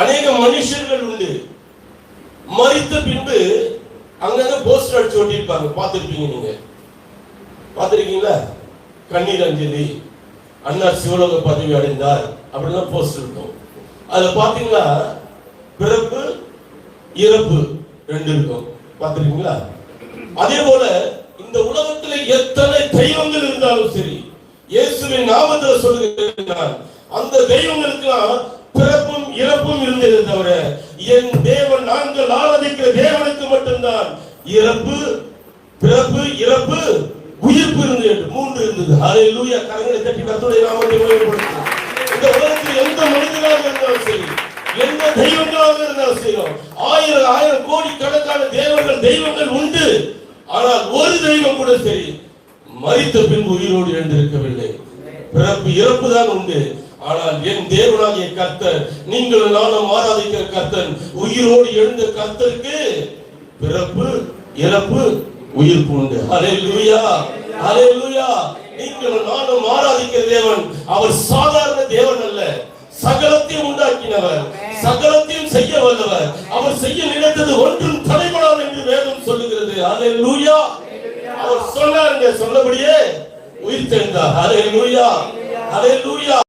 அநேக மனுஷர்கள் உண்டு. மறித்த பின்பு அங்கங்க போஸ்டர் அடிச்சு ஒட்டியிருப்பாங்க. பார்த்துருப்பீங்க நீங்க. பார்த்துருக்கீங்களா? கண்ணீர் அஞ்சலி அண்ணா சிவலோக பதவி அடைந்தார் அப்படிலாம் போஸ்டர் இருக்கும். அதுல பாத்தீங்கன்னா பிறப்பு இறப்பு ரெண்டு இருக்கும். பார்த்துருக்கீங்களா? அதே போல இந்த உலகத்துல எத்தனை தெய்வங்கள் இருந்தாலும் சரி இயேசுவின் நாமத்தில் சொல்லுகிறேன் அந்த தெய்வங்களுக்கெல்லாம் பிறப்பும் இறப்பும் இருந்தது தவிர என் தேவன் நாங்கள் ஆராதிக்கிற தேவனுக்கு மட்டும்தான். இறப்பு பிறப்பு இறப்பு உயிர்ப்பு இருந்தது என்று மூன்று இருந்தது. ஹalleluya கரங்களை தட்டி கர்த்தருடைய நாமத்தை உயர்த்தப்படுத்தும் இந்த உலகத்தில் எந்த மனிதனாக இருந்தாலும் சரி எந்த தெய்வங்களாக இருந்தாலும் சரி ஆயிரம் ஆயிரம் கோடி கணக்கான தேவர்கள் தெய்வங்கள் உண்டு. ஆனால் ஒரு தெய்வம் கூட சரி மறித்த பின்பு உயிரோடு எழுந்திருக்கவில்லை. பிறப்பு இறப்பு தான் உண்டு. ஆனால் என் தேவனாகிய கர்த்தர் நீங்கள் நானும் ஆராதிக்கிற கர்த்தன் உயிரோடு எழுந்த கர்த்தருக்கு பிறப்பு இறப்பு உயிர் பூண்டு. அலே லூயா அலே லூயா நீங்கள் நானும் ஆராதிக்கிற தேவன் அவர் சாதாரண தேவன் அல்ல. சகலத்தையும் உண்டாக்கினவர் சகலத்தையும் செய்ய வல்லவர். அவர் செய்ய நினைத்தது ஒன்றும் தலைப்படாது என்று வேதம் சொல்லுகிறது. அலே லூயா அவர் சொன்னாருங்க சொன்னபடியே உயிர் தெரிந்தார் அலே லூயா அலே லூயா